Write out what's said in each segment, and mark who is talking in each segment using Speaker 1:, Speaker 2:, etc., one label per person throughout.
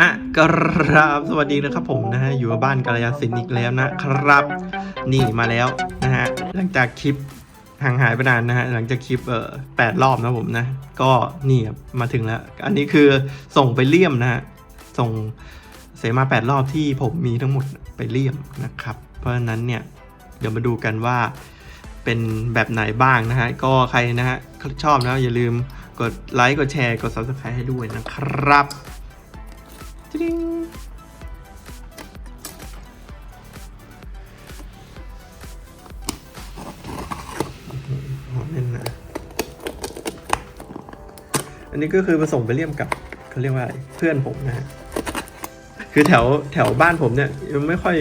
Speaker 1: อะกราบสวัสดีนะครับผมนะฮะอยู่บ้านกาลยาสินอีกแล้วนะครับ นี่มาแล้วนะฮะหลังจากคลิปห่างหายไปนานนะฮะหลังจากคลิปเอ่อแปดรอบนะผมนะ ก็นี่มาถึงแล้ว อันนี้คือส่งไปเลี่ยมนะฮะส่งเสมาแปดรอบที่ผมมีทั้งหมดไปเลี่ยมนะครับ เพราะฉะนั้นเนี่ยเดี๋ยวมาดูกันว่าเป็นแบบไหนบ้างนะฮะก็ใครนะฮะชอบนะอย่าลืมกดไลค์กดแชร์กด subscribe ให้ด้วยนะครับ อันนี้ก็คือมาส่งไปเลี่ยมกับเขาเรียกว่าอะไรเพื่อนผมนะฮะคือแถวแถวบ้านผมเนี่ยยังไม่ค่อย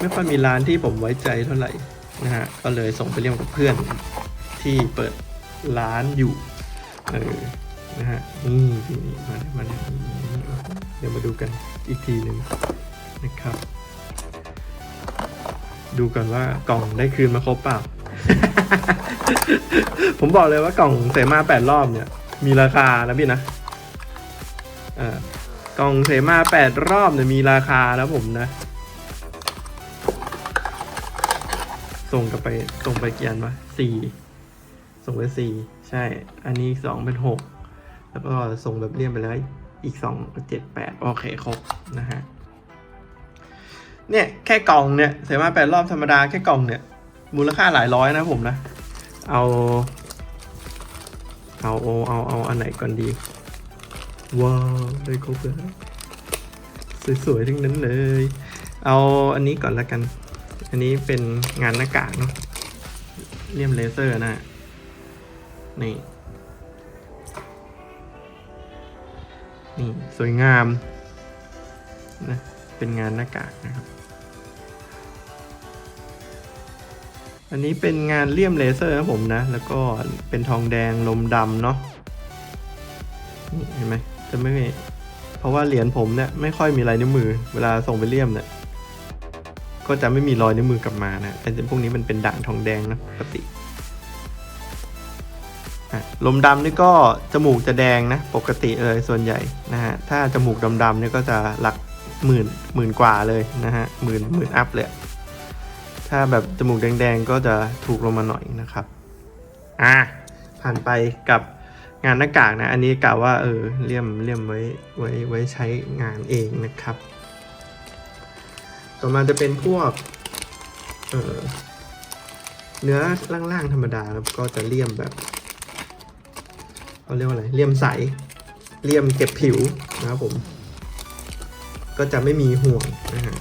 Speaker 1: ไม่ค่อยมีร้านที่ผมไว้ใจเท่าไหร่นะฮะก็เลยส่งไปเลี่ยมกับเพื่อนที่เปิดร้านอยู่เออนะฮะนี่นี่นี่มาแล้วมาแล้วนี่เดี๋ยวมาดูกันอีกทีหนึ่งนะครับ ดูกันว่ากล่องได้คืนมาครบเปล่า ผมบอกเลยว่ากล่องเสมาแปดรอบเนี่ย มีราคานะพี่นะเออกล่องเสมาแปดรอบเนี่ยมีราคาแล้วผมนะ ส่งกลับไปส่งไปเกี่อันวะสี่ส่งไปสี่ใช่ อันนี้สองเป็นหกแล้วก็ส่งแบบเลี่ยมไปแล้วอีกสองเจ็ดแปดโอเคครบนะฮะเนี่ยแค่กล่องเนี่ยเสมาแปดรอบธรรมดาแค่กล่องเนี่ยมูลค่าหลายร้อยนะผมนะ เอา เอาเอาเอาเอาอันไหนก่อนดี ว้าวได้ครบแล้วสวยๆทั้งนั้นเลย เอาอันนี้ก่อนละกัน อันนี้เป็นงานหน้ากากเนาะเลี่ยมเลเซอร์นะนี่นี่สวยงามนะเป็นงานหน้ากากนะครับ อันนี้เป็นงานเลี่ยมเลเซอร์นะผมนะ แล้วก็เป็นทองแดงลมดำเนาะเห็นไหมจะไม่มีเพราะว่าเหรียญผมเนี่ยไม่ค่อยมีลายนิ้วมือ เวลาส่งไปเลี่ยมเนี่ยก็จะไม่มีรอยนิ้วมือกลับมานะแต่พวกนี้มันเป็นด่างทองแดงนะปกติลมดำนี่ก็จมูกจะแดงนะปกติเลยส่วนใหญ่นะฮะถ้าจมูกดำๆเนี่ยก็จะหลักหมื่นหมื่นกว่าเลยนะฮะหมื่นหมื่นอัพเลย ถ้าแบบจมูกแดงๆก็จะถูกลงมาหน่อยนะครับ อะผ่านไปกับงานหน้ากากนะ อันนี้กะว่าเออเลี่ยมเลี่ยมไว้ไว้ไว้ใช้งานเองนะครับ ต่อมาจะเป็นพวกเออเนื้อล่างๆธรรมดาครับก็จะเลี่ยมแบบเขาเรียกว่าอะไรเลี่ยมใสเลี่ยมเก็บผิวนะครับผม ก็จะไม่มีห่วงนะฮะ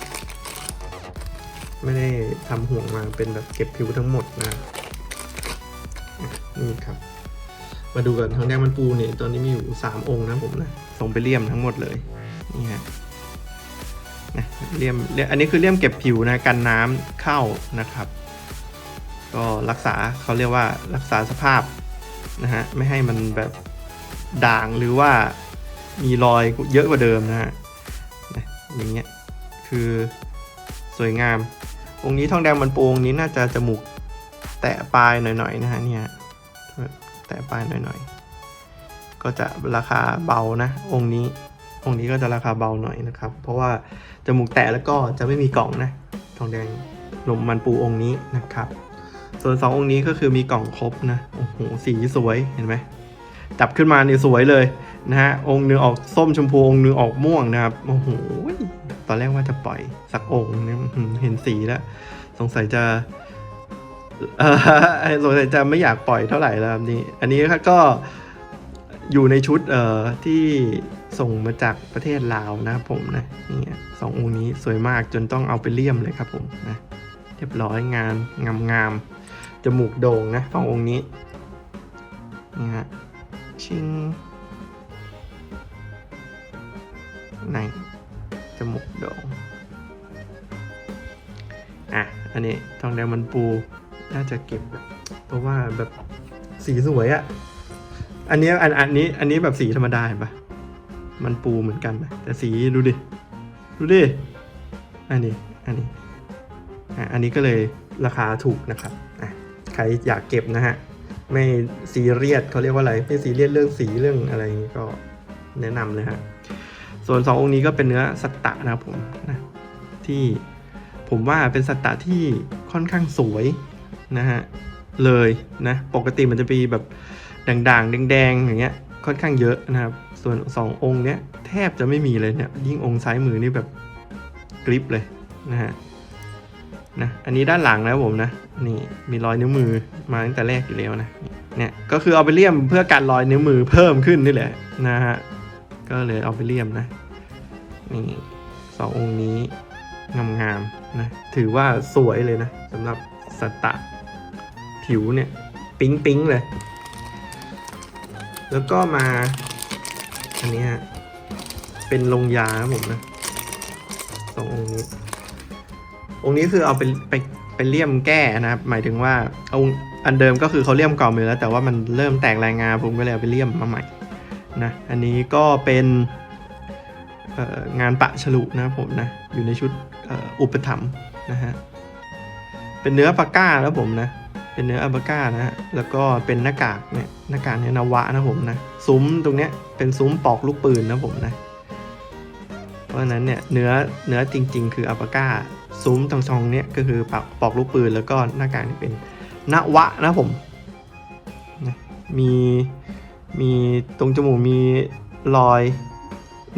Speaker 1: ไม่ได้ทำห่วงมาเป็นแบบเก็บผิวทั้งหมดนะนี่ครับ มาดูกันทางแดงมันปูเนี่ยตอนนี้มีอยู่สามองค์นะผมนะส่งไปเลี่ยมทั้งหมดเลยนี่ฮะนะเลี่ยมเรียมอันนี้คือเลี่ยมเก็บผิวนะกันน้ำเข้านะครับ ก็รักษาเขาเรียกว่ารักษาสภาพนะฮะไม่ให้มันแบบด่างหรือว่ามีรอยเยอะกว่าเดิมนะฮะอย่างเงี้ยคือสวยงาม องค์นี้ทองแดงมันปูองค์นี้น่าจะจมูกแตะปลายหน่อยๆนะฮะเนี่ยแตะปลายหน่อยๆ ก็จะราคาเบานะ องค์นี้องค์นี้ก็จะราคาเบาหน่อยนะครับ เพราะว่าจมูกแตะแล้วก็จะไม่มีกล่องนะทองแดงลมมันปูองค์นี้นะครับ ส่วนสององค์นี้ก็คือมีกล่องครบนะโอ้โหสีสวยเห็นไหมจับขึ้นมาเนี่ยสวยเลยนะฮะองค์หนึงออกส้มชมพูองค์หนึงออกม่วงนะครับโอ้โห ตอนแรกว่าจะปล่อยสักองค์เนี่ยเห็นสีแล้ว สงสัยจะเออสงสัยจะไม่อยากปล่อยเท่าไหร่แล้วนี่อันนี้ก็อยู่ในชุดเอ่อที่ส่งมาจากประเทศลาวนะครับผมนะนี่สององค์นี้สวยมากจนต้องเอาไปเลี่ยมเลยครับผมนะเรียบร้อยงานงามงามๆจมูกโด่งนะสององค์นี้นี่ฮะชิงไหน จมูกโด่งอะ อันนี้ทองแดงมันปู น่าจะเก็บแบบเพราะว่าแบบสีสวยอะอันนี้อันอันนี้อันนี้แบบสีธรรมดาเห็นปะมันปูเหมือนกันนะแต่สีดูดิ ดูดิ อันนี้ อันนี้ อะ อันนี้ก็เลยราคาถูกนะครับ อะ ใครอยากเก็บนะฮะ ไม่ซีเรียสเขาเรียกว่าอะไร ไม่ซีเรียสเรื่องสีเรื่องอะไรนี้ก็แนะนำเลยฮะ ส่วนสององค์นี้ก็เป็นเนื้อสัตตะนะครับผมนะที่ผมว่าเป็นสัตตะที่ค่อนข้างสวยนะฮะเลยนะปกติมันจะมีแบบด่างๆ แดงๆอย่างเงี้ยค่อนข้างเยอะนะครับ ส่วนสององค์เนี้ยแทบจะไม่มีเลยเนี่ยยิ่งองค์ซ้ายมือนี่แบบกริปเลยนะฮะนะอันนี้ด้านหลังนะครับผมนะนี่มีรอยนิ้วมือมาตั้งแต่แรกอยู่แล้วนะเนี่ยก็คือเอาไปเลี่ยมเพื่อการรอยนิ้วมือเพิ่มขึ้นนี่แหละนะฮะ ก็เลยเอาไปเลี่ยมนะนี่สององค์นี้งามๆนะถือว่าสวยเลยนะสำหรับสัตตะผิวเนี่ย ปิ๊งปิ๊งๆเลย แล้วก็มา อันนี้เป็นลงยาครับผมนะสององค์นี้ องค์นี้คือเอาไปไปไปเลี่ยมแก้นะครับ หมายถึงว่าเอาอันเดิมก็คือเขาเลี่ยมก่อนไปแล้ว แต่ว่ามันเริ่มแตกรายงาผมก็เลยเอาไปเลี่ยมมาใหม่ นะอันนี้ก็เป็นงานปะฉลุนะครับผมนะอยู่ในชุดอ,อ,อุปถัมภ์นะฮะเป็นเนื้อปาก้าแล้วผมนะเป็นเนื้ออัปก้านะฮะแล้วก็เป็นหน้ากากเนี่ยหน้ากากเนี่ยนวะนะผมนะซุ้มตรงเนี้ยเป็นซุ้มปอกลูกปืนนะผมนะเพราะฉะนั้นเนี่ยเนื้อเนื้อจริง ๆ คืออัปก้าซุ้มตรงช่องเนี้ยก็คือปอกปอกลูกปืนแล้วก็หน้ากากนี่เป็นนวะนะผมนะมี มีตรงจมูกมีรอย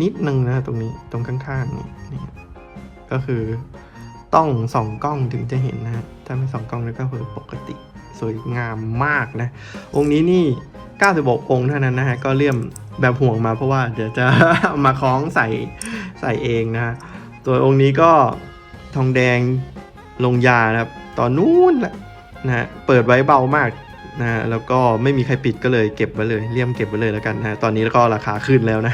Speaker 1: นิดนึงนะตรงนี้ตรงข้างๆนี่นี่ก็คือต้องส่องกล้องถึงจะเห็นนะถ้าไม่ส่องกล้องแล้วก็คือปกติสวยงามมากนะ องค์นี้นี่ 96 องค์เท่านั้นนะฮะ ก็เลี่ยมแบบห่วงมาเพราะว่าเดี๋ยวจะมาคล้องใส่ใส่เองนะฮะ ตัวองค์นี้ก็ทองแดงลงยานะครับ ตอนนู้นแหละนะฮะ เปิดไว้เบามาก นะฮะแล้วก็ไม่มีใครปิดก็เลยเก็บไว้เลยเลี่ยมเก็บไว้เลยแล้วกันนะตอนนี้ก็ราคาขึ้นแล้วนะ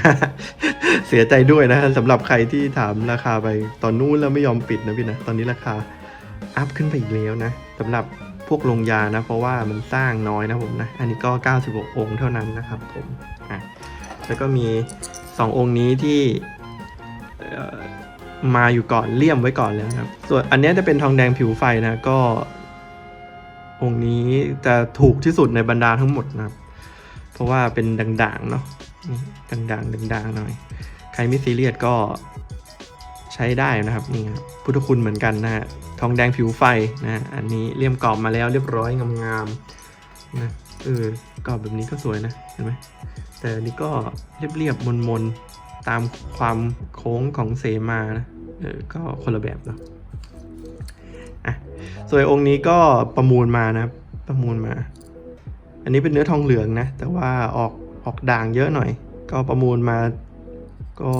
Speaker 1: เสียใจด้วยนะสำหรับใครที่ถามราคาไปตอนนู้นแล้วไม่ยอมปิดนะพี่นะตอนนี้ราคาอัพขึ้นไปอีกแล้วนะสำหรับพวกลงยานะ เพราะว่ามันสร้างน้อยนะผมนะ อันนี้ก็ 96 องค์เท่านั้นนะครับผมอะแล้วก็มี 2 องค์นี้ที่มาอยู่ก่อนเลี่ยมไว้ก่อนแล้วนะครับส่วนอันนี้จะเป็นทองแดงผิวไฟนะก็ องค์นี้จะถูกที่สุดในบรรดาทั้งหมดนะครับ เพราะว่าเป็นด่างๆเนาะด่างๆด่างๆหน่อย ใครไม่ซีเรียสก็ใช้ได้นะครับนี่ครับพุทธคุณเหมือนกันนะฮะทองแดงผิวไฟนะอันนี้เลี่ยมกรอบมาแล้วเรียบร้อยงามๆนะเออกรอบแบบนี้ก็สวยนะเห็นไหมแต่อันนี้ก็เรียบๆมนๆตามความโค้งของเสมานะเออก็คนละแบบเนาะ ส่วนองค์นี้ก็ประมูลมานะประมูลมา อันนี้เป็นเนื้อทองเหลืองนะ แต่ว่าออกออกด่างเยอะหน่อย ก็ประมูลมา ก็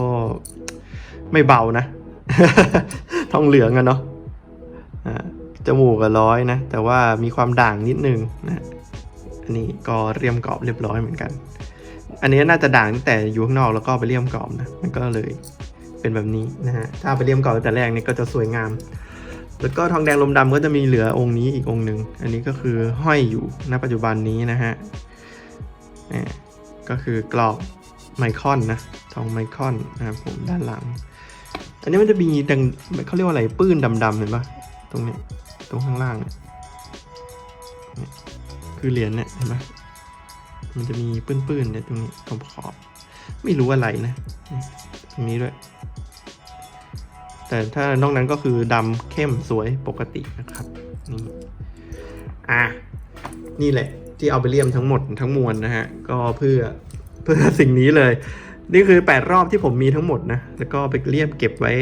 Speaker 1: ไม่เบานะ ทองเหลืองอะเนาะอ่าจมูกก็ร้อยนะ แต่ว่ามีความด่างนิดนึงนะอันนี้ก็เรียมกรอบเรียบร้อยเหมือนกัน อันนี้น่าจะด่างแต่อยู่ข้างนอกแล้วก็ไปเรียมกรอบนะ มันก็เลยเป็นแบบนี้นะฮะ ถ้าไปเรียมกรอบแต่แรกนี่ก็จะสวยงาม แล้วก็ทองแดงลมดำก็จะมีเหลือองค์นี้อีกองค์หนึ่งอันนี้ก็คือห้อยอยู่ณปัจจุบันนี้นะฮะอ่าก็คือกรอบไมคอนนะทองไมคอนนะครับผมด้านหลัง อันนี้มันจะมีดังเขาเรียกว่าอะไรปื้นดำๆเห็นปะตรงเนี้ยตรงข้างล่างเนี่ยคือเหรียญเนี่ยเห็นปะมันจะมีปื้นๆเนี่ยตรงนี้ขอบขอบๆไม่รู้อะไรนะนี่ตรงนี้ด้วย แต่ถ้านอกนั้นก็คือดำเข้มสวยปกตินะครับนี่อะนี่แหละ ที่เอาไปเลี่ยมทั้งหมดทั้งมวลนะฮะ ก็เพื่อเพื่อสิ่งนี้เลย นี่คือ 8 รอบที่ผมมีทั้งหมดนะ แล้วก็ไปเลี่ยมเก็บไว้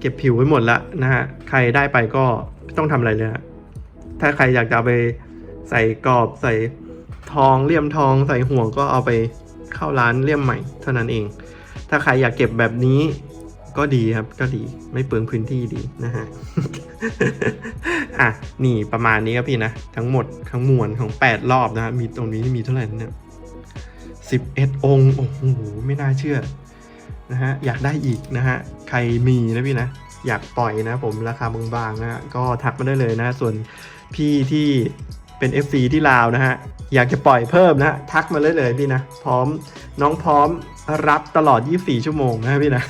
Speaker 1: เก็บผิวไว้หมดละนะฮะ ใครได้ไปก็ต้องทำอะไรเลยฮะถ้าใครอยากจะไปใส่กรอบใส่ทองเลี่ยมทองใส่ห่วงก็เอาไปเข้าร้านเลี่ยมใหม่เท่านั้นเอง ถ้าใครอยากเก็บแบบนี้ ก็ดีครับก็ดีไม่เปลืองพื้นที่ดีนะฮะอะนี่ประมาณนี้ครับพี่นะ ทั้งหมดทั้งมวลของ 8 รอบนะมีตรงนี้มีเท่าไหร่นะเนี่ยสิบเอ็ดองค์โอ้โหไม่น่าเชื่อนะฮะอยากได้อีกนะฮะใครมีนะพี่นะ อยากปล่อยนะผมราคาบางๆนะก็ทักมาได้เลยนะ ส่วนพี่ที่ เป็น FC ที่ลาวนะฮะ อยากจะปล่อยเพิ่มนะฮะ ทักมาเลยเลยพี่นะ พร้อมน้องพร้อมรับตลอด 24 ชั่วโมงนะพี่นะ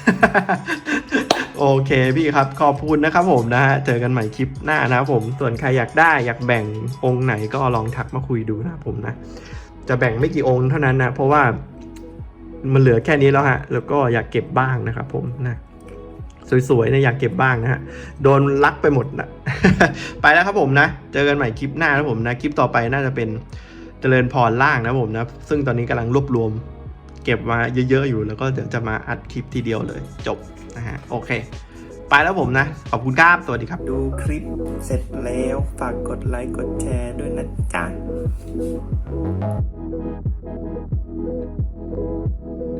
Speaker 1: โอเคพี่ครับ ขอบคุณนะครับผมนะฮะ เจอกันใหม่คลิปหน้านะครับผม ส่วนใครอยากได้อยากแบ่งองค์ไหนก็ลองทักมาคุยดูนะผมนะ จะแบ่งไม่กี่องค์เท่านั้นนะ เพราะว่ามันเหลือแค่นี้แล้วฮะ แล้วก็อยากเก็บบ้างนะครับผมนะ สวยๆเนะอยากเก็บบ้างนะฮะ โดนลักไปหมดนะ ไปแล้วครับผมนะ เจอกันใหม่คลิปหน้าครับผมนะ คลิปต่อไปน่าจะเป็นเจริญพรล่างนะผมนะ ซึ่งตอนนี้กำลังรวบรวม เก็บมาเยอะๆอยู่ แล้วก็เดี๋ยวจะมาอัดคลิปทีเดียวเลย จบนะฮะ โอเค ไปแล้วผมนะ ขอบคุณครับ สวัสดีครับ ดูคลิปเสร็จแล้วฝากกดไลค์กดแชร์ด้วยนะจ๊ะ